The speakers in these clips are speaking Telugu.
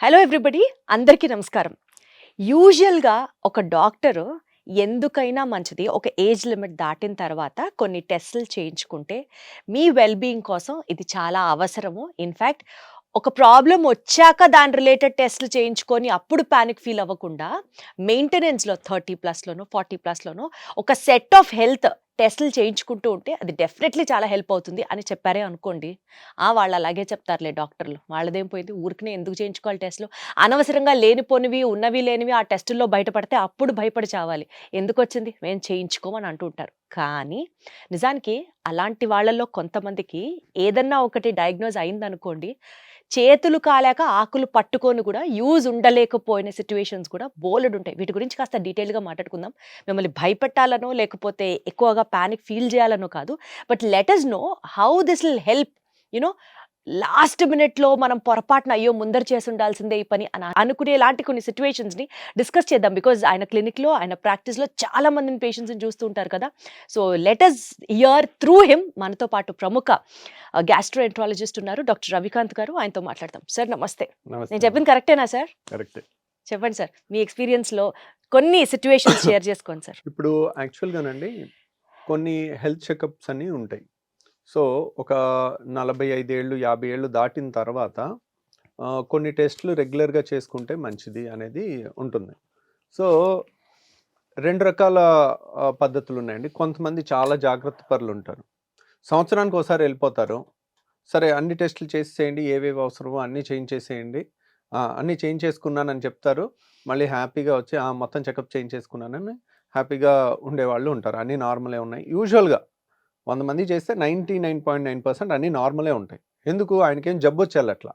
హలో ఎవ్రీబడి అందరికీ నమస్కారం. యూజువల్గా ఒక డాక్టరు ఎందుకైనా మంచిది ఒక ఏజ్ లిమిట్ దాటిన తర్వాత కొన్ని టెస్టులు చేయించుకుంటే మీ వెల్ బీయింగ్ కోసం ఇది చాలా అవసరము. ఇన్ఫ్యాక్ట్ ఒక ప్రాబ్లం వచ్చాక దాని రిలేటెడ్ టెస్టులు చేయించుకొని అప్పుడు ప్యానిక్ ఫీల్ అవ్వకుండా మెయింటెనెన్స్లో థర్టీ ప్లస్లోనో ఫార్టీ ప్లస్లోనో ఒక సెట్ ఆఫ్ హెల్త్ టెస్టులు చేయించుకుంటూ ఉంటే అది డెఫినెట్లీ చాలా హెల్ప్ అవుతుంది అని చెప్పారే అనుకోండి. ఆ వాళ్ళు అలాగే చెప్తారులే డాక్టర్లు. వాళ్ళదేం పోయింది? ఊరికనే ఎందుకు చేయించుకోవాలి టెస్టులు? అనవసరంగా లేనిపోనివి ఉన్నవి లేనివి ఆ టెస్టుల్లో బయటపడితే అప్పుడు భయపడి చావాలి. ఎందుకు వచ్చింది మేము చేయించుకోమని అంటుంటారు కానీ నిజానికి అలాంటి వాళ్ళల్లో కొంతమందికి ఏదన్నా ఒకటి డయాగ్నోజ్ అయిందనుకోండి చేతులు కాలేక ఆకులు పట్టుకొని కూడా యూజ్ ఉండలేకపోయిన సిచ్యువేషన్స్ కూడా బోలెడ్ ఉంటాయి. వీటి గురించి కాస్త డీటెయిల్గా మాట్లాడుకుందాం. మిమ్మల్ని భయపెట్టాలనో లేకపోతే ఎక్కువగా ప్యానిక్ ఫీల్ చేయాలనో కాదు. But letters know how this will help you know last మినిట్లో మనం పొరపాటున అయ్యో ముందర చేసి ఉండాల్సిందే ఈ పని అని అనుకునే ఇలాంటి కొన్ని సిచ్యువేషన్స్ని డిస్కస్ చేద్దాం. బికాజ్ ఆయన క్లినిక్లో ఆయన ప్రాక్టీస్లో చాలా మందిని పేషెంట్స్ని చూస్తూ ఉంటారు కదా. So letters hear through him మనతో పాటు ప్రముఖ గ్యాస్ట్రో ఎంట్రాలజిస్ట్ ఉన్నారు డాక్టర్ రవికాంత్ గారు. ఆయనతో మాట్లాడతాం సార్ నమస్తే. నేను చెప్పింది కరెక్టేనా సార్ కరెక్ట్ చెప్పండి సార్ మీ ఎక్స్పీరియన్స్లో కొన్ని సిచ్యువేషన్స్ షేర్ చేసుకోండి సార్ ఇప్పుడు యాక్చువల్గానండి కొన్ని హెల్త్ చెకప్స్ అన్నీ ఉంటాయి. సో ఒక నలభై ఐదేళ్ళు యాభై ఏళ్ళు దాటిన తర్వాత కొన్ని టెస్టులు రెగ్యులర్గా చేసుకుంటే మంచిది అనేది ఉంటుంది. సో రెండు రకాల పద్ధతులు ఉన్నాయండి కొంతమంది చాలా జాగ్రత్త పరులు ఉంటారు సంవత్సరానికి ఒకసారి వెళ్ళిపోతారు. సరే అన్ని టెస్టులు చేసేయండి ఏవేవి అవసరమో అన్నీ చేయించేసేయండి చేసేయండి. అన్నీ చేయించేసుకున్నానని చెప్తారు. మళ్ళీ హ్యాపీగా వచ్చి "ఆ, మొత్తం చెకప్ చేయించేసుకున్నానని హ్యాపీగా ఉండేవాళ్ళు ఉంటారు. అన్నీ నార్మలే ఉన్నాయి. యూజువల్గా వంద మంది చేస్తే ninety nine point nine percent అన్నీ నార్మలే ఉంటాయి. ఎందుకు? ఆయనకేం జబ్బు వచ్చేయాలి అట్లా.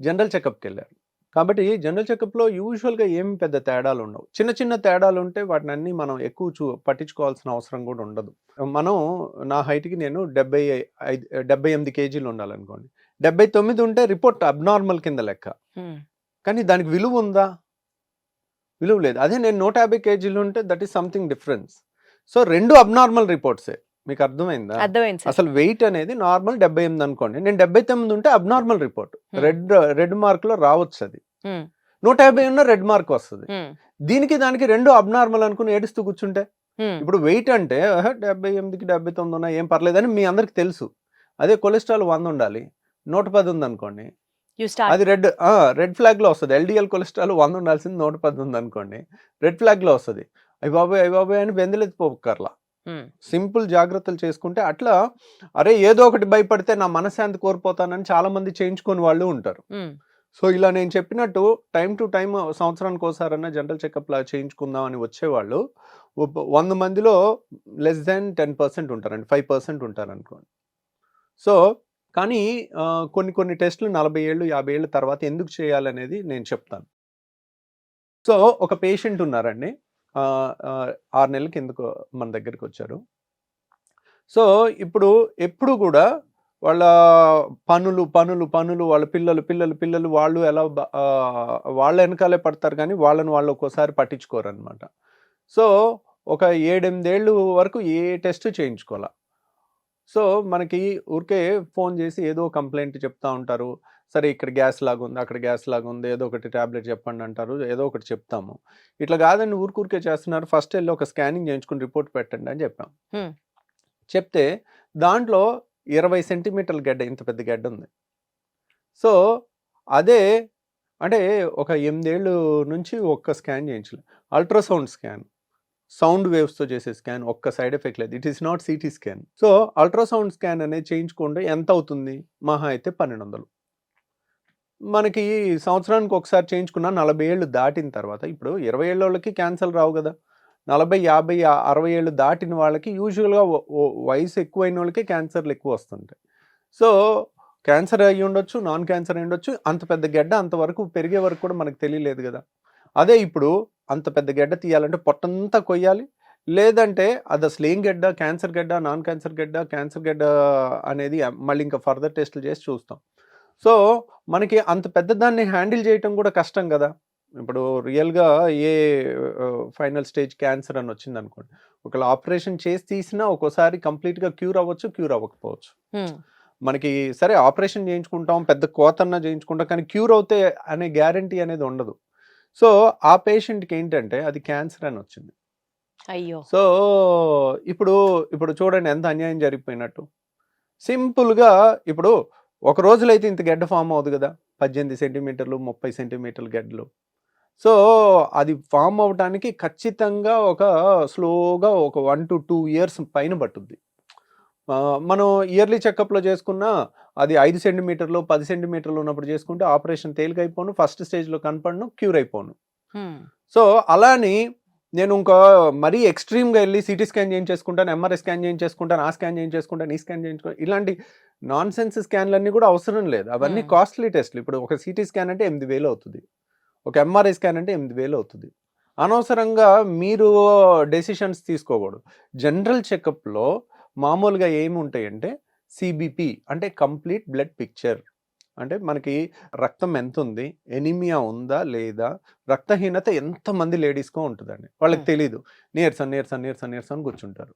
జనరల్ చెకప్కి వెళ్ళారు. కాబట్టి జనరల్ చెకప్లో యూజువల్గా ఏమి పెద్ద తేడాలు ఉండవు. చిన్న చిన్న తేడాలు ఉంటే వాటిని అన్ని మనం ఎక్కువ చూ పట్టించుకోవాల్సిన అవసరం కూడా ఉండదు. మనం నా హైట్కి నేను డెబ్బై ఐదు డెబ్బై ఎనిమిది కేజీలు ఉండాలనుకోండి. డెబ్బై తొమ్మిది ఉంటే రిపోర్ట్ అబ్నార్మల్ కింద లెక్క. కానీ దానికి విలువ ఉందా? విలువ లేదు. అదే నేను నూట యాభై కేజీలు ఉంటే that is something difference. So రెండు అబ్నార్మల్ రిపోర్ట్సే. మీకు అర్థమైందా? అర్థమైంది సార్. అసలు వెయిట్ అనేది నార్మల్ డెబ్బై ఎనిమిది అనుకోండి. నేను డెబ్బై తొమ్మిది ఉంటే అబ్నార్మల్ రిపోర్ట్. రెడ్ రెడ్ మార్క్లో రావచ్చు అది. Hmm. నూట యాభై ఉన్న రెడ్ మార్క్ వస్తుంది. Hmm. దీనికి దానికి రెండు అబ్నార్మల్ అనుకుని ఏడుస్తూ కూర్చుంటే? Hmm. ఇప్పుడు వెయిట్ అంటే డెబ్బై ఎనిమిదికి డెబ్బై తొమ్మిది ఉన్నా ఏం పర్లేదని మీ అందరికి తెలుసు. అదే కొలెస్ట్రాల్ వంద ఉండాలి. నూట పది ఉంది అనుకోండి. అది రెడ్ రెడ్ ఫ్లాగ్లో వస్తుంది. ఎల్డిఎల్ కొలెస్ట్రాల్ వంద ఉండాల్సింది నూట పది ఉంది అనుకోండి. రెడ్ ఫ్లాగ్లో వస్తుంది. అయ్యి బాబాయ్ అయ్యి బాబాయ్ అని బెందలెత్తిపోకర్లా. సింపుల్ జాగ్రత్తలు చేసుకుంటే అట్లా అరే ఏదో ఒకటి భయపడితే నా మనశ్శాంతి కోల్పోతానని చాలా మంది చేయించుకొని వాళ్ళు ఉంటారు. సో ఇలా నేను చెప్పినట్టు టైం టు టైం సంవత్సరానికి ఒకసారన్నా జనరల్ చెకప్ లా చేయించుకుందాం అని వచ్చేవాళ్ళు వంద మందిలో లెస్ దాన్ టెన్ పర్సెంట్ ఉంటారండి ఫైవ్ పర్సెంట్ ఉంటారు అనుకోండి సో కానీ కొన్ని కొన్ని టెస్టులు నలభై ఏళ్ళు యాభై ఏళ్ళ తర్వాత ఎందుకు చేయాలనేది నేను చెప్తాను. సో ఒక పేషెంట్ ఉన్నారండి. ఆరు నెలల కిందకు మన దగ్గరికి వచ్చారు. సో ఇప్పుడు ఎప్పుడు కూడా వాళ్ళ పనులు పనులు పనులు వాళ్ళ పిల్లలు పిల్లలు పిల్లలు వాళ్ళు ఎలా వాళ్ళ వెనకాలే పడతారు కానీ వాళ్ళని వాళ్ళు ఒక్కోసారి పట్టించుకోరు అనమాట సో ఒక ఏడెనిమిదేళ్ళు వరకు ఏ టెస్ట్ చేయించుకోవాలా? సో మనకి ఊరికే ఫోన్ చేసి ఏదో కంప్లైంట్ చెప్తా ఉంటారు. సరే ఇక్కడ గ్యాస్ లాగా ఉంది అక్కడ గ్యాస్ లాగా ఉంది ఏదో ఒకటి ట్యాబ్లెట్ చెప్పండి అంటారు ఏదో ఒకటి చెప్తాము. ఇట్లా కాదండి ఊరికూరికే చేస్తున్నారు. ఫస్ట్ వెళ్ళి ఒక స్కానింగ్ చేయించుకుని రిపోర్ట్ పెట్టండి అని చెప్పాం. చెప్తే దాంట్లో ఇరవై సెంటీమీటర్ల గడ్డ ఇంత పెద్ద గడ్డ ఉంది. సో అదే అంటే ఒక ఎనిమిదేళ్ళు నుంచి ఒక్క స్కాన్ చేయించలేదు అల్ట్రాసౌండ్ స్కాన్ సౌండ్ వేవ్స్తో చేసే స్కాన్ ఒక్క సైడ్ ఎఫెక్ట్ లేదు. It is not CT scan. So ultrasound scan అనేది చేయించుకుంటే ఎంత అవుతుంది? మహా అయితే పన్నెండు వందలు మనకి సంవత్సరానికి ఒకసారి చేయించుకున్న నలభై ఏళ్ళు దాటిన తర్వాత ఇప్పుడు ఇరవై ఏళ్ళ వాళ్ళకి క్యాన్సర్ రావు కదా. నలభై యాభై అరవై ఏళ్ళు దాటిన వాళ్ళకి యూజువల్గా వయసు ఎక్కువైన వాళ్ళకి క్యాన్సర్లు ఎక్కువ వస్తుంటాయి. సో క్యాన్సర్ అయ్యి ఉండొచ్చు నాన్ క్యాన్సర్ అయి ఉండొచ్చు అంత పెద్ద గడ్డ అంతవరకు పెరిగే వరకు కూడా మనకు తెలియలేదు కదా. అదే ఇప్పుడు అంత పెద్ద గడ్డ తీయాలంటే పొట్టంతా కొయ్యాలి లేదంటే అది అసలు ఏం గడ్డ? క్యాన్సర్ గడ్డ నాన్ క్యాన్సర్ గడ్డ క్యాన్సర్ గడ్డ అనేది మళ్ళీ ఇంకా ఫర్దర్ టెస్టులు చేసి చూస్తాం. సో మనకి అంత పెద్ద దాన్ని హ్యాండిల్ చేయటం కూడా కష్టం కదా. ఇప్పుడు రియల్గా ఏ ఫైనల్ స్టేజ్ క్యాన్సర్ అని వచ్చింది అనుకోండి ఒకవేళ ఆపరేషన్ చేసి తీసినా ఒక్కోసారి కంప్లీట్గా క్యూర్ అవ్వచ్చు క్యూర్ అవ్వకపోవచ్చు. మనకి సరే ఆపరేషన్ చేయించుకుంటాం పెద్ద కోతన్న చేయించుకుంటాం కానీ క్యూర్ అవుతే అనే గ్యారంటీ అనేది ఉండదు. సో ఆ పేషెంట్కి ఏంటంటే అది క్యాన్సర్ అని వచ్చింది. అయ్యో! సో ఇప్పుడు ఇప్పుడు చూడండి ఎంత అన్యాయం జరిగిపోయినట్టు. సింపుల్గా ఇప్పుడు ఒక రోజులో అయితే ఇంత గడ్డ ఫామ్ అవుతుంది కదా? పద్దెనిమిది సెంటీమీటర్లు ముప్పై సెంటీమీటర్లు గడ్డలు. సో అది ఫామ్ అవడానికి ఖచ్చితంగా ఒక స్లోగా ఒక వన్ టు టూ ఇయర్స్ పైన పట్టుద్ది. మనం ఇయర్లీ చెకప్లో చేసుకున్న అది ఐదు సెంటీమీటర్లు పది సెంటీమీటర్లు ఉన్నప్పుడు చేసుకుంటే ఆపరేషన్ తేలికైపోను ఫస్ట్ స్టేజ్లో కనపడను క్యూర్ అయిపోను. సో అలాని నేను ఇంకా మరీ ఎక్స్ట్రీమ్గా వెళ్ళి సిటీ స్కాన్ చేయించేసుకుంటాను ఎంఆర్ఐ స్కాన్ చేయించేసుకుంటాను ఆ స్కాన్ చేయించేసుకుంటాను ఈ స్కాన్ చేయించుకుంటాను. ఇలాంటి నాన్ సెన్స్ స్కాన్లన్నీ కూడా అవసరం లేదు. అవన్నీ. కాస్ట్లీ టెస్ట్లు ఇప్పుడు ఒక సిటీ స్కాన్ అంటే ఎనిమిది వేలు అవుతుంది. ఒక ఎంఆర్ఐ స్కాన్ అంటే ఎనిమిది వేలు అవుతుంది. అనవసరంగా మీరు డెసిషన్స్ తీసుకోకూడదు. జనరల్ చెకప్లో మామూలుగా ఏమి ఉంటాయంటే సిబిపి అంటే కంప్లీట్ బ్లడ్ పిక్చర్ అంటే మనకి రక్తం ఎంత ఉంది ఎనిమియా ఉందా? లేదా? రక్తహీనత ఎంతమంది లేడీస్కో ఉంటుందండి. వాళ్ళకి Hmm. తెలీదు. నీరసం నీరసం నీరసం నీరసం అని కూర్చుంటారు.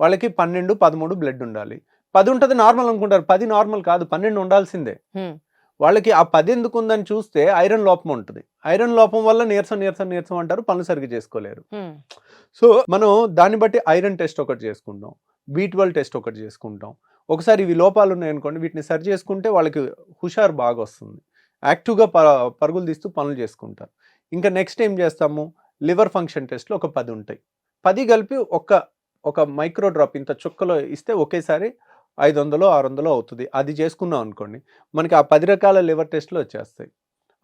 వాళ్ళకి పన్నెండు పదమూడు బ్లడ్ ఉండాలి. పది ఉంటుంది నార్మల్ అనుకుంటారు. పది నార్మల్ కాదు. పన్నెండు ఉండాల్సిందే. వాళ్ళకి ఆ పది ఎందుకు ఉందని చూస్తే ఐరన్ లోపం ఉంటుంది. ఐరన్ లోపం వల్ల నీరసం నీరసం నీరసం అంటారు. పనులు సరిగ్గా చేసుకోలేరు. సో మనం దాన్ని బట్టి ఐరన్ టెస్ట్ ఒకటి చేసుకుంటాం. బీ ట్వెల్వ్ టెస్ట్ ఒకటి చేసుకుంటాం. ఒకసారి ఇవి లోపాలు ఉన్నాయనుకోండి వీటిని సరి చేసుకుంటే వాళ్ళకి హుషారు బాగా వస్తుంది. యాక్టివ్గా ప పరుగులు తీస్తూ పనులు చేసుకుంటారు. ఇంకా నెక్స్ట్ ఏం చేస్తాము? లివర్ ఫంక్షన్ టెస్ట్లు ఒక పది ఉంటాయి. పది కలిపి ఒక ఒక మైక్రో డ్రాప్ ఇంత చుక్కలో ఇస్తే ఒకేసారి ఐదు వందలు ఆరు వందలు అవుతుంది. అది చేసుకున్నాం అనుకోండి మనకి ఆ పది రకాల లివర్ టెస్ట్లు వచ్చేస్తాయి.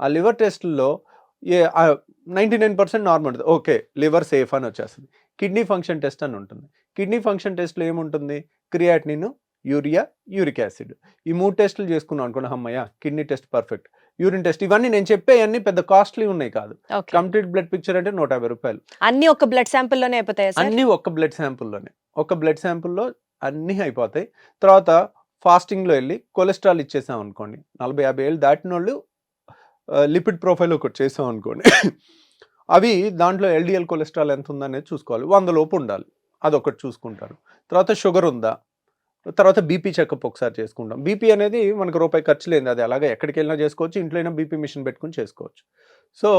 ఆ లివర్ టెస్ట్లో ఏ ninety nine percent normal okay liver safe అని వచ్చేస్తుంది. కిడ్నీ ఫంక్షన్ టెస్ట్ అని ఉంటుంది. కిడ్నీ ఫంక్షన్ టెస్ట్లో ఏముంటుంది? Creatinine urea uric acid. ఈ మూడు టెస్టులు చేసుకున్నాం అనుకోండి అమ్మయ్య kidney test perfect. Urine test ఇవన్నీ నేను చెప్పే అన్ని పెద్ద కాస్ట్లీ ఉన్నాయి కాదు. కంప్లీట్ బ్లడ్ పిక్చర్ అంటే నూట యాభై రూపాయలు. అన్ని ఒక బ్లడ్ శాంపుల్లోనే అయిపోతాయా అన్నీ ఒక్క బ్లడ్ శాంపుల్లోనే. ఒక బ్లడ్ శాంపుల్లో అన్నీ అయిపోతాయి. తర్వాత ఫాస్టింగ్లో వెళ్ళి కొలెస్ట్రాల్ ఇచ్చేసాం అనుకోండి నలభై యాభై ఏళ్ళు దాటిన వాళ్ళు లిపిడ్ ప్రొఫైల్ ఒకటి చేసాం అనుకోండి. అవి దాంట్లో ఎల్డిఎల్ కొలెస్ట్రాల్ ఎంత ఉందనేది చూసుకోవాలి. వంద లోపు ఉండాలి. అదొకటి చూసుకుంటారు. తర్వాత షుగర్ ఉందా? తర్వాత బీపీ చెకప్ ఒకసారి చేసుకుంటాం. బీపీ అనేది మనకు రూపాయి ఖర్చు లేదు అది అలాగే ఎక్కడికి వెళ్ళినా చేసుకోవచ్చు. ఇంట్లో అయినా బీపీ మిషన్ పెట్టుకుని చేసుకోవచ్చు. సో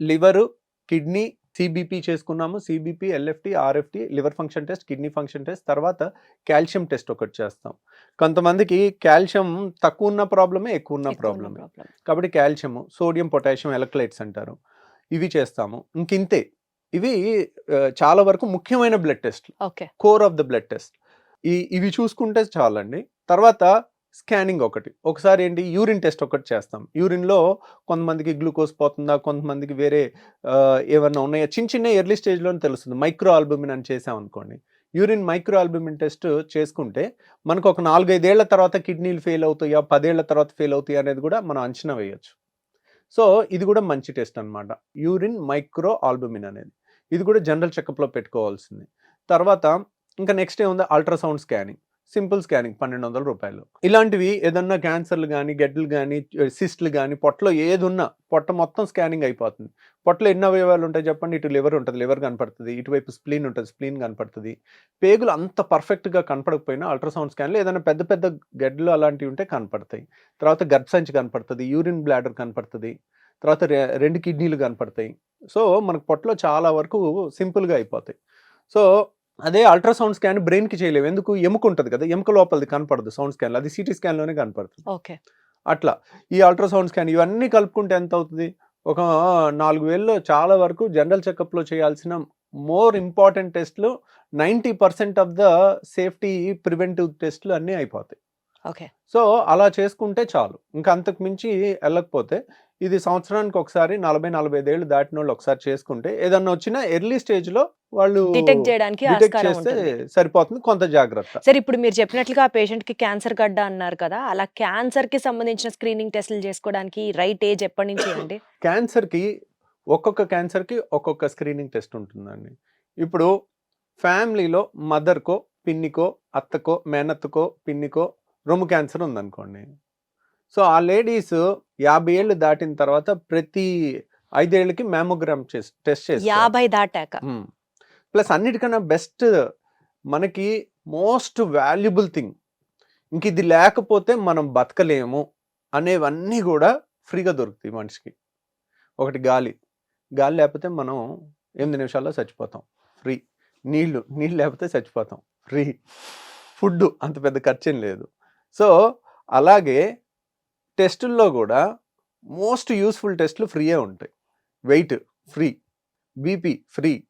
లివరు కిడ్నీ సిబిపి చేసుకున్నాము. CBP LFT RFT liver function test kidney function test తర్వాత కాల్షియం టెస్ట్ ఒకటి చేస్తాం. కొంతమందికి కాల్షియం తక్కువ ఉన్న ప్రాబ్లమే ఎక్కువ ఉన్న ప్రాబ్లమే. ప్రాబ్లం కాబట్టి కాల్షియము సోడియం పొటాషియం ఎలక్ట్రైట్స్ అంటారు. ఇవి చేస్తాము. ఇంకింతే. ఇవి చాలా వరకు ముఖ్యమైన blood test okay. Core of the blood test. ఈ ఇవి చూసుకుంటే చాలండి. తర్వాత స్కానింగ్ ఒకటి. ఒకసారి ఏంటి? యూరిన్ టెస్ట్ ఒకటి చేస్తాం. యూరిన్లో కొంతమందికి గ్లూకోజ్ పోతుందా? కొంతమందికి వేరే ఏమన్నా ఉన్నాయా? చిన్న చిన్న ఎర్లీ స్టేజ్లోనే తెలుస్తుంది. మైక్రో ఆల్బుమిన్ అని చేసామనుకోండి. యూరిన్ మైక్రో ఆల్బుమిన్ టెస్ట్ చేసుకుంటే మనకు ఒక నాలుగైదేళ్ళ తర్వాత కిడ్నీలు ఫెయిల్ అవుతాయా? పదేళ్ళ తర్వాత ఫెయిల్ అవుతాయా? అనేది కూడా మనం అంచనా వేయొచ్చు. సో ఇది కూడా మంచి టెస్ట్ అన్నమాట. యూరిన్ మైక్రో ఆల్బుమిన్ అనేది. ఇది కూడా జనరల్ చెకప్లో పెట్టుకోవాల్సింది. తర్వాత ఇంకా నెక్స్ట్ ఏముంది? Ultrasound scanning. సింపుల్ స్కానింగ్ పన్నెండు వందల రూపాయలు. ఇలాంటివి ఏదన్నా క్యాన్సర్లు కానీ గడ్డలు కానీ సిస్ట్లు కానీ పొట్టలో ఏది ఉన్నా పొట్ట మొత్తం స్కానింగ్ అయిపోతుంది. పొట్టలో ఎన్ని అవయవాలు ఉంటాయి చెప్పండి? ఇటు లివర్ ఉంటుంది లివర్ కనపడుతుంది ఇటువైపు స్ప్లీన్ ఉంటుంది స్ప్లీన్ కనపడుతుంది. పేగులు అంత పర్ఫెక్ట్గా కనపడకపోయినా అల్ట్రాసౌండ్ స్కాన్లో ఏదైనా పెద్ద పెద్ద గడ్డలు అలాంటివి ఉంటే కనపడతాయి. తర్వాత గర్భసంచి కనపడుతుంది యూరిన్ బ్లాడర్ కనపడుతుంది తర్వాత రె- రెండు కిడ్నీలు కనపడతాయి. సో మనకు పొట్టలో చాలా వరకు సింపుల్గా అయిపోతాయి. సో అదే అల్ట్రాసౌండ్ స్కాన్ బ్రెయిన్కి చేయలేవు. ఎందుకు? ఎముక ఉంటుంది కదా ఎముక లోపలిది కనపడదు సౌండ్ స్కాన్లో అది సిటీ స్కాన్లోనే కనపడుతుంది. ఓకే. అట్లా. ఈ అల్ట్రాసౌండ్ స్కాన్ ఇవన్నీ కలుపుకుంటే ఎంత అవుతుంది? ఒక నాలుగు వేల్లో చాలా వరకు జనరల్ చెకప్లో చేయాల్సిన మోర్ ఇంపార్టెంట్ టెస్ట్లు ninety percent of the safety preventive టెస్ట్లు అన్నీ అయిపోతాయి. ఓకే. సో అలా చేసుకుంటే చాలు. ఇంకా అంతకు మించి వెళ్ళకపోతే ఇది సంవత్సరానికి ఒకసారి నలభై నలభై ఐదేళ్ళు దాటిన వాళ్ళు ఒకసారి చేసుకుంటే ఏదన్నా వచ్చినా ఎర్లీ స్టేజ్లో వాళ్ళు డిటెక్ట్ చేయడానికి ఆస్కారం చేస్తే సరిపోతుంది కొంత జాగ్రత్త. సార్ ఇప్పుడు మీరు చెప్పినట్లుగా ఆ పేషెంట్కి క్యాన్సర్ గడ్డ అన్నారు కదా అలా క్యాన్సర్కి సంబంధించిన స్క్రీనింగ్ టెస్టులు చేసుకోవడానికి రైట్ ఏజ్ ఎప్పటి నుంచి అండి? క్యాన్సర్కి ఒక్కొక్క క్యాన్సర్కి ఒక్కొక్క స్క్రీనింగ్ టెస్ట్ ఉంటుందండి. ఇప్పుడు ఫ్యామిలీలో మదర్కో పిన్నికో అత్తకో మేనత్తకో పిన్నికో రొమ్ము క్యాన్సర్ ఉందనుకోండి. సో ఆ లేడీస్ యాభై ఏళ్ళు దాటిన తర్వాత ప్రతి ఐదేళ్ళకి మ్యామోగ్రామ్ టెస్ట్ చేస్తారు. యాభై దాటాక. ప్లస్ అన్నిటికన్నా బెస్ట్ మనకి మోస్ట్ వాల్యుబుల్ థింగ్. ఇంక ఇది లేకపోతే మనం బతకలేము అనేవన్నీ కూడా ఫ్రీగా దొరుకుతాయి మనిషికి. ఒకటి గాలి. గాలి లేకపోతే మనం ఎనిమిది నిమిషాల్లో చచ్చిపోతాం. ఫ్రీ. నీళ్ళు నీళ్ళు లేకపోతే చచ్చిపోతాం. ఫ్రీ. ఫుడ్ అంత పెద్ద ఖర్చేం లేదు. సో అలాగే టెస్టుల్లో కూడా మోస్ట్ యూస్ఫుల్ టెస్టులు ఫ్రీయే ఉంటాయి. Weight free BP free.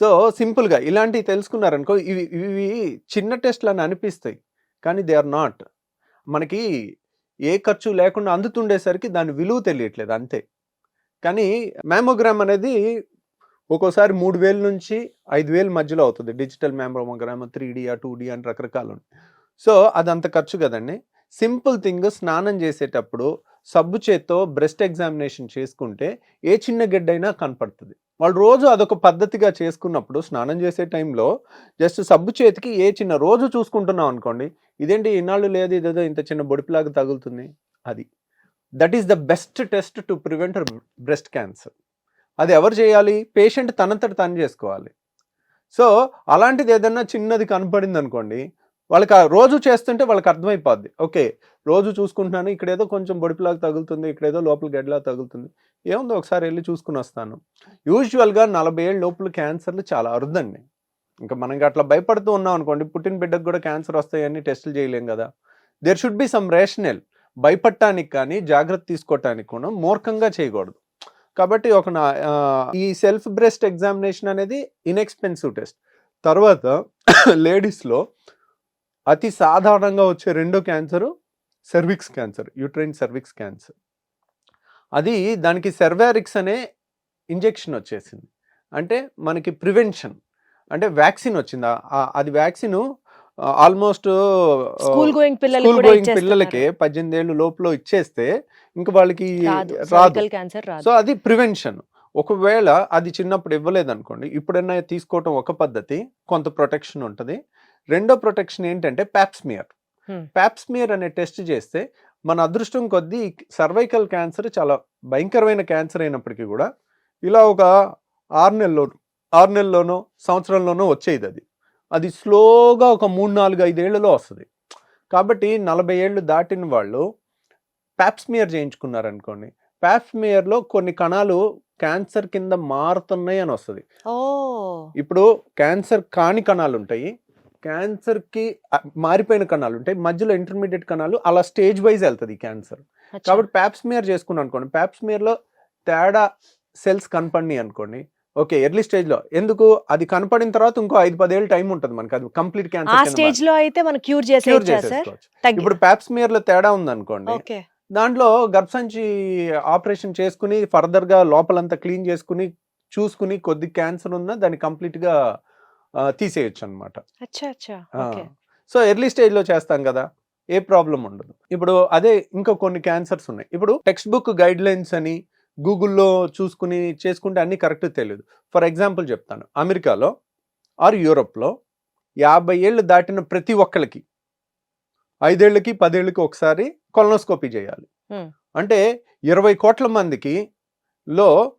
So సింపుల్గా ఇలాంటివి తెలుసుకున్నారనుకో ఇవి ఇవి చిన్న టెస్ట్లు అని అనిపిస్తాయి. కానీ దే ఆర్ నాట్. మనకి ఏ ఖర్చు లేకుండా అందుతుండేసరికి దాని విలువ తెలియట్లేదు అంతే. కానీ మ్యామోగ్రామ్ అనేది ఒక్కోసారి మూడు వేల నుంచి ఐదు వేల మధ్యలో అవుతుంది. డిజిటల్ మ్యామోగ్రామ్ త్రీ డి ఆ టూ డి అని రకరకాలు ఉన్నాయి. సో అదంత ఖర్చు కదండి. సింపుల్ థింగ్ స్నానం చేసేటప్పుడు సబ్బు చేత్తో బ్రెస్ట్ ఎగ్జామినేషన్ చేసుకుంటే ఏ చిన్న గడ్డైనా కనపడుతుంది. వాళ్ళు రోజు అదొక పద్ధతిగా చేసుకున్నప్పుడు స్నానం చేసే టైంలో జస్ట్ సబ్బు చేతికి ఏ చిన్న రోజు చూసుకుంటున్నాం అనుకోండి ఇదేంటి ఇన్నాళ్ళు లేదు ఇదేదో ఇంత చిన్న బొడిపిలాగా తగులుతుంది? అది. That is the best test to prevent breast cancer అది ఎవరు చేయాలి? పేషెంట్ తనంతట తను చేసుకోవాలి. సో అలాంటిది ఏదన్నా చిన్నది కనపడింది అనుకోండి వాళ్ళకి ఆ రోజు చేస్తుంటే వాళ్ళకి అర్థమైపోద్ది. ఓకే రోజు చూసుకుంటున్నాను ఇక్కడేదో కొంచెం బొడిపిలాగా తగులుతుంది ఇక్కడేదో లోపల గడ్డలా తగులుతుంది. ఏముందో ఒకసారి వెళ్ళి చూసుకుని వస్తాను. యూజువల్గా నలభై ఏళ్ళ లోపల క్యాన్సర్లు చాలా అరుదండి. ఇంకా మనకి అట్లా భయపడుతూ ఉన్నాం అనుకోండి పుట్టిన బిడ్డకు కూడా క్యాన్సర్ వస్తాయని టెస్టులు చేయలేం కదా. There should be some rational భయపడటానికి కానీ జాగ్రత్త తీసుకోవటానికి కూడా మూర్ఖంగా చేయకూడదు. కాబట్టి ఒక నా ఈ సెల్ఫ్ బ్రెస్ట్ ఎగ్జామినేషన్ అనేది ఇన్ఎక్స్పెన్సివ్ టెస్ట్. తర్వాత లేడీస్లో అతి సాధారణంగా వచ్చే రెండో cancer cervix cancer uterine cervix cancer. అది దానికి సెర్వారిక్స్ అనే ఇంజెక్షన్ వచ్చేసింది. అంటే మనకి ప్రివెన్షన్ అంటే వ్యాక్సిన్ వచ్చింది? అది వ్యాక్సిన్ ఆల్మోస్ట్ స్కూల్ గోయింగ్ పిల్లలకి పద్దెనిమిది ఏళ్ళు లోపల ఇచ్చేస్తే ఇంకా వాళ్ళకి రాదు. సో అది ప్రివెన్షన్. ఒకవేళ అది చిన్నప్పుడు ఇవ్వలేదు అనుకోండి ఇప్పుడైనా తీసుకోవటం ఒక పద్ధతి కొంత ప్రొటెక్షన్ ఉంటుంది. రెండో ప్రొటెక్షన్ ఏంటంటే ప్యాప్స్మియర్. ప్యాప్స్మియర్ అనే టెస్ట్ చేస్తే మన అదృష్టం కొద్దీ సర్వైకల్ క్యాన్సర్ చాలా భయంకరమైన క్యాన్సర్ అయినప్పటికీ కూడా ఇలా ఒక ఆరు నెలల్లో ఆరు నెలల్లోనో సంవత్సరంలోనో వచ్చేది అది. అది స్లోగా ఒక మూడు నాలుగు ఐదేళ్ళలో వస్తుంది. కాబట్టి నలభై ఏళ్ళు దాటిన వాళ్ళు ప్యాప్స్మియర్ చేయించుకున్నారనుకోండి ప్యాప్స్మియర్లో కొన్ని కణాలు క్యాన్సర్ కింద మారుతున్నాయి అని వస్తుంది. ఇప్పుడు క్యాన్సర్ కాని కణాలు ఉంటాయి క్యాన్సర్కి మారిపోయిన కణాలు ఉంటాయి మధ్యలో ఇంటర్మీడియట్ కణాలు అలా స్టేజ్ వైజ్ వెళ్తుంది క్యాన్సర్. కాబట్టి ప్యాప్స్మియర్ చేసుకున్నాం అనుకోండి ప్యాప్స్మియర్లో తేడా సెల్స్ కనపడినాయి అనుకోండి ఓకే ఎర్లీ స్టేజ్లో ఎందుకు? అది కనపడిన తర్వాత ఇంకో ఐదు పదేళ్ళు టైం ఉంటుంది మనకి అది కంప్లీట్ ఆ క్యాన్సర్ స్టేజ్లో అయితే మనం క్యూర్ క్యూర్ చేసేసుకోవచ్చు. ఇప్పుడు ప్యాప్స్మియర్లో తేడా ఉందనుకోండి ఓకే. దాంట్లో గర్భసంచి ఆపరేషన్ చేసుకుని ఫర్దర్గా లోపలంతా క్లీన్ చేసుకుని చూసుకుని కొద్ది క్యాన్సర్ ఉన్నా దాన్ని కంప్లీట్గా తీసేయొచ్చు అనమాట సో ఎర్లీ స్టేజ్లో చేస్తాం కదా ఏ ప్రాబ్లం ఉండదు. ఇప్పుడు అదే ఇంకా కొన్ని క్యాన్సర్స్ ఉన్నాయి. ఇప్పుడు టెక్స్ట్ బుక్ గైడ్ లైన్స్ అని గూగుల్లో చూసుకుని చేసుకుంటే అన్ని కరెక్ట్ తెలియదు. ఫర్ ఎగ్జాంపుల్ చెప్తాను. అమెరికాలో ఆర్ యూరోప్లో యాభై ఏళ్ళు దాటిన ప్రతి ఒక్కరికి ఐదేళ్ళకి పదేళ్ళకి ఒకసారి కొలనోస్కోపీ చేయాలి. అంటే ఇరవై కోట్ల మందికి లో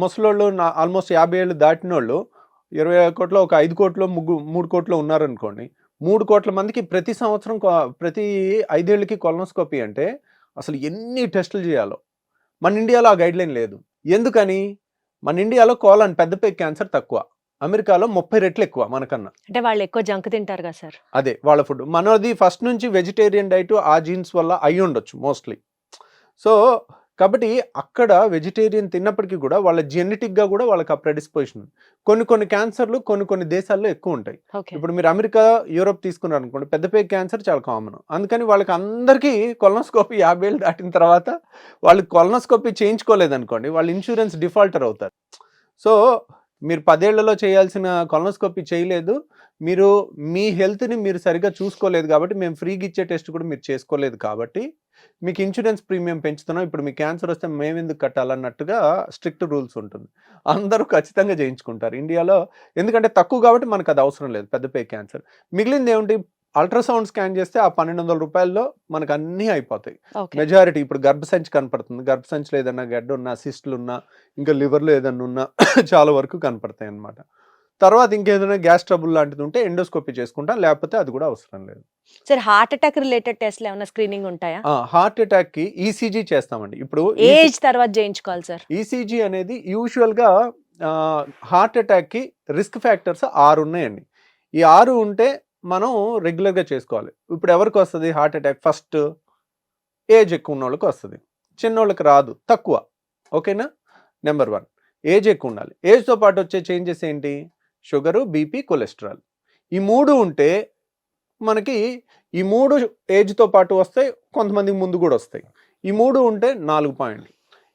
ముసలోళ్ళు ఆల్మోస్ట్ యాభై ఏళ్ళు దాటిన వాళ్ళు ఇరవై కోట్ల ఒక ఐదు కోట్లు ముగ్గు మూడు కోట్లు ఉన్నారనుకోండి మూడు కోట్ల మందికి ప్రతి సంవత్సరం ప్రతి ఐదేళ్ళకి కొలనోస్కోపీ అంటే అసలు ఎన్ని టెస్టులు చేయాలో. మన ఇండియాలో ఆ గైడ్ లైన్ లేదు. ఎందుకని? మన ఇండియాలో కోలన్ పెద్ద పెద్ద క్యాన్సర్ తక్కువ. అమెరికాలో ముప్పై రెట్లు ఎక్కువ మనకన్నా. అంటే వాళ్ళు ఎక్కువ జంక్ తింటారు కదా సార్. అదే వాళ్ళ ఫుడ్. మనది ఫస్ట్ నుంచి వెజిటేరియన్ డైట్ ఆ జీన్స్ వల్ల అయి ఉండొచ్చు మోస్ట్లీ. సో కాబట్టి అక్కడ వెజిటేరియన్ తిన్నప్పటికీ కూడా వాళ్ళ genetic గా కూడా వాళ్ళకి ఆ ప్రెడిస్పోజిషన్ కొన్ని కొన్ని క్యాన్సర్లు కొన్ని కొన్ని దేశాల్లో ఎక్కువ ఉంటాయి. ఇప్పుడు మీరు అమెరికా యూరోప్ తీసుకున్నారు అనుకోండి పెద్ద పేగు క్యాన్సర్ చాలా కామన్ అందుకని వాళ్ళకి అందరికీ కొలనోస్కోపీ యాభై ఏళ్ళు దాటిన తర్వాత వాళ్ళు కొలనోస్కోపీ చేయించుకోలేదు అనుకోండి వాళ్ళు ఇన్సూరెన్స్ డిఫాల్టర్ అవుతారు. సో మీరు పదేళ్ళలో చేయాల్సిన కొలనోస్కోపీ చేయలేదు. మీరు మీ హెల్త్ని మీరు సరిగ్గా చూసుకోలేదు కాబట్టి మేము ఫ్రీగా ఇచ్చే టెస్ట్ కూడా మీరు చేసుకోలేదు కాబట్టి మీకు ఇన్సూరెన్స్ ప్రీమియం పెంచుతున్నాం. ఇప్పుడు మీ క్యాన్సర్ వస్తే మేము ఎందుకు కట్టాలన్నట్టుగా స్ట్రిక్ట్ రూల్స్ ఉంటుంది. అందరూ ఖచ్చితంగా చేయించుకుంటారు. ఇండియాలో ఎందుకంటే తక్కువ కాబట్టి మనకు అది అవసరం లేదు. పెద్ద పే క్యాన్సర్ మిగిలింది ఏమిటి? అల్ట్రాసౌండ్ స్కాన్ చేస్తే ఆ పన్నెండు వందల రూపాయల్లో మనకు అన్నీ అయిపోతాయి మెజారిటీ ఇప్పుడు గర్భసంచి కనపడుతుంది. గర్భసంచిలో ఏదన్నా గడ్డ ఉన్నా సిస్టులు ఉన్నా ఇంకా లివర్లో ఏదన్నా ఉన్నా చాలా వరకు కనపడతాయి అన్నమాట. తర్వాత ఇంకేదైనా గ్యాస్ ట్రబుల్ లాంటిది ఉంటే ఎండోస్కోపీ చేసుకుంటాం. లేకపోతే అది కూడా అవసరం లేదు. సరే హార్ట్ అటాక్ రిలేటెడ్ టెస్ట్లు ఏమైనా స్క్రీనింగ్ ఉంటాయా? హార్ట్ అటాక్కి ఈసీజీ చేస్తామండి. ఇప్పుడు ఏజ్ తర్వాత చేయించుకోవాలి సార్. ఈసీజీ అనేది యూజువల్గా హార్ట్ అటాక్కి రిస్క్ ఫ్యాక్టర్స్ ఆరు ఉన్నాయండి. ఈ ఆరు ఉంటే మనం రెగ్యులర్గా చేసుకోవాలి. ఇప్పుడు ఎవరికి వస్తుంది? హార్ట్ అటాక్ ఫస్ట్ ఏజ్ ఎక్కువ ఉన్న వాళ్ళకి వస్తుంది. చిన్నోళ్ళకి రాదు. తక్కువ. ఓకేనా? Number one. ఏజ్ ఎక్కువ ఉండాలి. ఏజ్తో పాటు వచ్చే చేంజెస్ ఏంటి? Sugar BP cholesterol. ఈ మూడు ఉంటే మనకి ఈ మూడు ఏజ్తో పాటు వస్తాయి కొంతమందికి ముందు కూడా వస్తాయి. ఈ మూడు ఉంటే నాలుగు పాయింట్లు.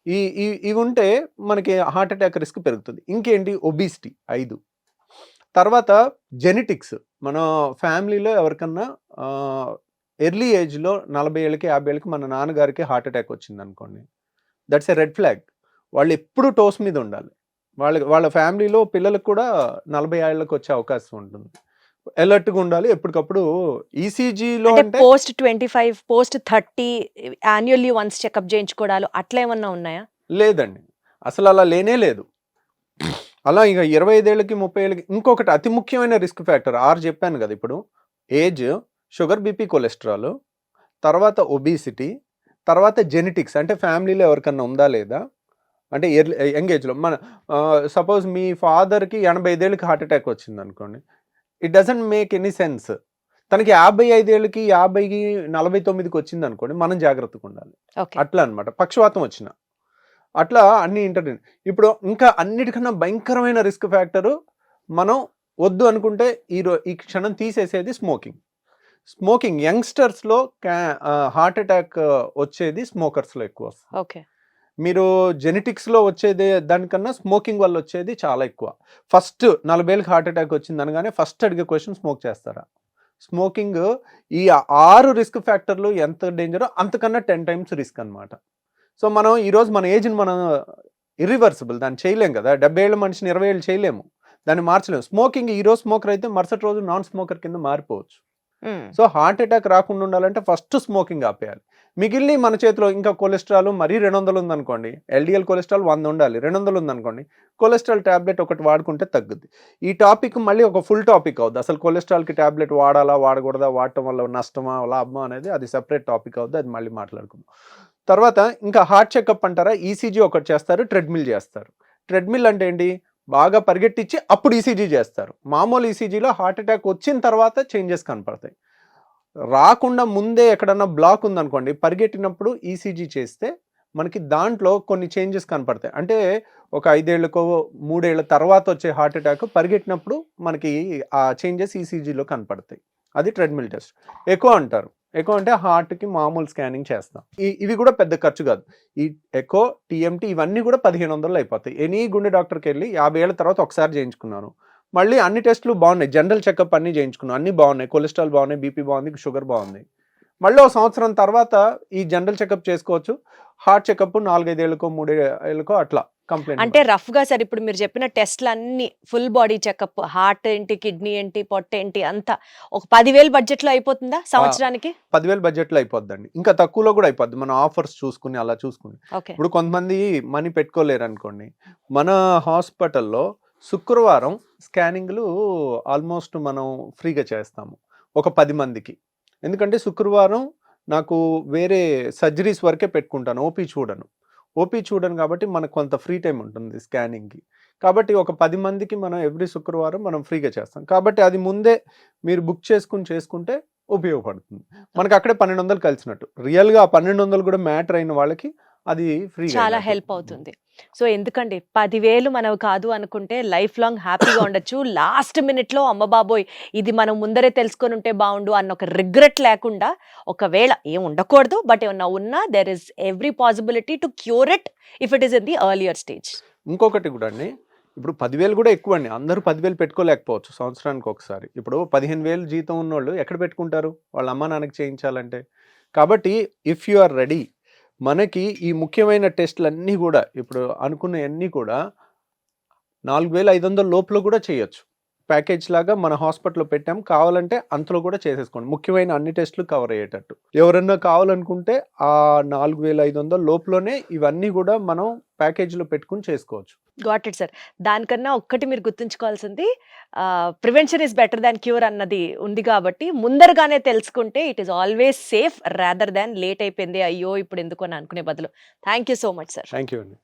ఈ ఇవి ఉంటే మనకి హార్ట్ అటాక్ రిస్క్ పెరుగుతుంది. ఇంకేంటి? ఒబీసిటీ ఐదు. తర్వాత జెనెటిక్స్. మన ఫ్యామిలీలో ఎవరికన్నా ఎర్లీ ఏజ్లో నలభై ఏళ్ళకి యాభై ఏళ్ళకి మన నాన్నగారికి హార్ట్ అటాక్ వచ్చింది అనుకోండి దట్స్ ఎ రెడ్ ఫ్లాగ్. వాళ్ళు ఎప్పుడు టోస్ మీద ఉండాలి. వాళ్ళ వాళ్ళ ఫ్యామిలీలో పిల్లలకు కూడా నలభై ఏళ్ళకి వచ్చే అవకాశం ఉంటుంది. అలర్ట్గా ఉండాలి. ఎప్పటికప్పుడు ఈసీజీలో అంటే post twenty five post thirty annually once checkup చేయించుకోవడాలు అట్లా ఏమన్నా ఉన్నాయా? లేదండి. అసలు అలా లేనే లేదు. అలా ఇక ఇరవై ఐదేళ్ళకి ముప్పై ఏళ్ళకి ఇంకొకటి అతి ముఖ్యమైన రిస్క్ ఫ్యాక్టర్ ఆరు చెప్పాను కదా ఇప్పుడు. ఏజ్ షుగర్ బీపీ కొలెస్ట్రాల్ తర్వాత ఒబిసిటీ తర్వాత జెనెటిక్స్ అంటే ఫ్యామిలీలో ఎవరికన్నా ఉందా లేదా? అంటే ఎర్లీ యంగ్ ఏజ్లో మన సపోజ్ మీ ఫాదర్కి ఎనభై ఐదేళ్ళకి హార్ట్ అటాక్ వచ్చింది అనుకోండి. It doesn't make any sense. తనకి యాభై ఐదేళ్ళకి యాభైకి నలభై తొమ్మిదికి వచ్చింది అనుకోండి మనం జాగ్రత్తగా ఉండాలి. అట్లా అన్నమాట. పక్షవాతం వచ్చిన. అట్లా అన్ని ఇంటర్ ఇప్పుడు ఇంకా అన్నిటికన్నా భయంకరమైన రిస్క్ ఫ్యాక్టరు మనం వద్దు అనుకుంటే ఈ రో ఈ క్షణం తీసేసేది స్మోకింగ్ స్మోకింగ్ యంగ్స్టర్స్లో క్యా హార్ట్ అటాక్ వచ్చేది స్మోకర్స్లో ఎక్కువ. ఓకే. మీరు జెనెటిక్స్లో వచ్చేది దానికన్నా స్మోకింగ్ వల్ల వచ్చేది చాలా ఎక్కువ. ఫస్ట్ నలభై ఏళ్ళకి హార్ట్ అటాక్ వచ్చింది అనగానే ఫస్ట్ అడిగే క్వశ్చన్ స్మోక్ చేస్తారా? స్మోకింగ్ ఈ ఆరు రిస్క్ ఫ్యాక్టర్లు ఎంత డేంజరో అంతకన్నా టెన్ టైమ్స్ రిస్క్ అన్నమాట. సో మనం ఈరోజు మన ఏజ్ని మనం ఇర్రివర్సిబుల్ దాన్ని చేయలేం కదా. డెబ్బై ఏళ్ళ మనిషిని ఇరవై ఏళ్ళు చేయలేము. దాన్ని మార్చలేము స్మోకింగ్ ఈ రోజు స్మోకర్ అయితే మరుసటి రోజు నాన్ స్మోకర్ కింద మారిపోవచ్చు. సో హార్ట్ అటాక్ రాకుండా ఉండాలంటే ఫస్ట్ స్మోకింగ్ ఆపేయాలి. మిగిలిన మన చేతిలో ఇంకా కొలెస్ట్రాల్ మరీ రెండు వందలు ఉందనుకోండి. ఎల్డిఎల్ కొలెస్ట్రాల్ వంద ఉండాలి. రెండు వందలు ఉందనుకోండి. కొలెస్ట్రాల్ ట్యాబ్లెట్ ఒకటి వాడుకుంటే తగ్గుద్ది. ఈ టాపిక్ మళ్ళీ ఒక ఫుల్ టాపిక్ అవుద్ది. అసలు కొలెస్ట్రాల్కి ట్యాబ్లెట్ వాడాలా వాడకూడదా వాడటం వల్ల నష్టమా లాభమా అనేది అది సెపరేట్ టాపిక్ అవుద్ది. అది మళ్ళీ మాట్లాడుకుందాం. తర్వాత ఇంకా హార్ట్ చెకప్ అంటారా? ఈసీజీ ఒకటి చేస్తారు ట్రెడ్మిల్ చేస్తారు. ట్రెడ్మిల్ అంటే ఏంటి? బాగా పరిగెట్టించి అప్పుడు ఈసీజీ చేస్తారు. మామూలు ఈసీజీలో హార్ట్ అటాక్ వచ్చిన తర్వాత చేంజెస్ కనపడతాయి. రాకుండా ముందే ఎక్కడన్నా బ్లాక్ ఉందనుకోండి పరిగెట్టినప్పుడు ఈసీజీ చేస్తే మనకి దాంట్లో కొన్ని చేంజెస్ కనపడతాయి. అంటే ఒక ఐదేళ్ళకో మూడేళ్ళ తర్వాత వచ్చే హార్ట్ అటాక్ పరిగెట్టినప్పుడు మనకి ఆ చేంజెస్ ఈసీజీలో కనపడతాయి. అది ట్రెడ్మిల్ టెస్ట్. ఎక్కువ అంటారు. ఎక్కువ అంటే హార్ట్కి మామూలు స్కానింగ్ చేస్తాం. ఈ ఇవి కూడా పెద్ద ఖర్చు కాదు. ఈ ఎకో టీఎంటీ ఇవన్నీ కూడా పదిహేను వందలు అయిపోతాయి. ఎనీ గుండె డాక్టర్కి వెళ్ళి యాభై ఏళ్ళ తర్వాత ఒకసారి చేయించుకున్నాను మళ్ళీ అన్ని టెస్టులు బాగున్నాయి. జనరల్ చెకప్ అన్ని చేయించుకున్నాను అన్ని బాగున్నాయి. కొలెస్ట్రాల్ బాగున్నాయి. బీపీ బాగుంది. షుగర్ బాగుంది. మళ్ళీ ఒక సంవత్సరం తర్వాత ఈ జనరల్ చెకప్ చేసుకోవచ్చు. హార్ట్ చెకప్ నాలుగైదేళ్ళకో మూడేళ్ళకో అట్లా. అంటే రఫ్గా సార్ ఇప్పుడు మీరు చెప్పిన టెస్ట్లు అన్ని ఫుల్ బాడీ చెకప్ హార్ట్ ఏంటి కిడ్నీ ఏంటి పొట్ట ఏంటి అంతా. ఒక పదివేలు బడ్జెట్లో అయిపోతుందా సంవత్సరానికి? పదివేల బడ్జెట్లో అయిపోద్దండి. ఇంకా తక్కువలో కూడా అయిపోద్ది. మన ఆఫర్స్ చూసుకుని అలా చూసుకుని. ఇప్పుడు కొంతమంది మనీ పెట్టుకోలేరు అనుకోండి మన హాస్పిటల్లో శుక్రవారం స్కానింగ్లు ఆల్మోస్ట్ మనం ఫ్రీగా చేస్తాము ఒక పది మందికి. ఎందుకంటే శుక్రవారం నాకు వేరే సర్జరీస్ వరకే పెట్టుకుంటాను ఓపీ చూడను. ఓపీ చూడను కాబట్టి మనకు కొంత ఫ్రీ టైం ఉంటుంది స్కానింగ్కి కాబట్టి ఒక పది మందికి మనం ఎవ్రీ శుక్రవారం మనం ఫ్రీగా చేస్తాం. కాబట్టి అది ముందే మీరు బుక్ చేసుకుని చేసుకుంటే ఉపయోగపడుతుంది. మనకి అక్కడే పన్నెండు వందలు కలిసినట్టు. రియల్గా ఆ పన్నెండు వందలు కూడా మ్యాటర్ అయిన వాళ్ళకి అది ఫ్రీ చాలా హెల్ప్ అవుతుంది. సో ఎందుకండి? పదివేలు మనవి కాదు అనుకుంటే లైఫ్ లాంగ్ హ్యాపీగా ఉండొచ్చు. లాస్ట్ మినిట్లో అమ్మ బాబోయ్ ఇది మనం ముందరే తెలుసుకొని ఉంటే బాగుండు అన్న ఒక రిగ్రెట్ లేకుండా ఒకవేళ ఏం ఉండకూడదు బట్ ఏమన్నా ఉన్నా there is every possibility to cure it if it is in the earlier stage ఇంకొకటి కూడా అండి. ఇప్పుడు పదివేలు కూడా ఎక్కువ అండి. అందరూ పదివేలు పెట్టుకోలేకపోవచ్చు సంవత్సరానికి ఒకసారి. ఇప్పుడు పదిహేను వేలు జీతం ఉన్నోళ్ళు ఎక్కడ పెట్టుకుంటారు? వాళ్ళ అమ్మ నాన్నకి చేయించాలంటే. కాబట్టి ఇఫ్ యు ఆర్ రెడీ మనకి ఈ ముఖ్యమైన టెస్ట్లు అన్నీ కూడా ఇప్పుడు అనుకున్నవన్నీ కూడా నాలుగు వేల ఐదు వందల లోపల కూడా చేయొచ్చు. ప్యాకేజ్ లాగా మన హాస్పిటల్లో పెట్టాం. కావాలంటే అంతలో కూడా చేసేసుకోండి. ముఖ్యమైన అన్ని టెస్టులు కవర్ అయ్యేటట్టు. ఎవరన్నా కావాలనుకుంటే ఆ నాలుగు వేల ఐదు వందల లోపలనే ఇవన్నీ కూడా మనం ప్యాకేజీలో పెట్టుకుని చేసుకోవచ్చు. Got it sir. దానికన్నా ఒక్కటి మీరు గుర్తుంచుకోవాల్సింది prevention is better than cure అన్నది ఉంది కాబట్టి ముందరగానే తెలుసుకుంటే it is always safe rather than late అయిపోయింది అయ్యో ఇప్పుడు ఎందుకు అని అనుకునే బదులు. Thank you so much sir. Thank you అండి.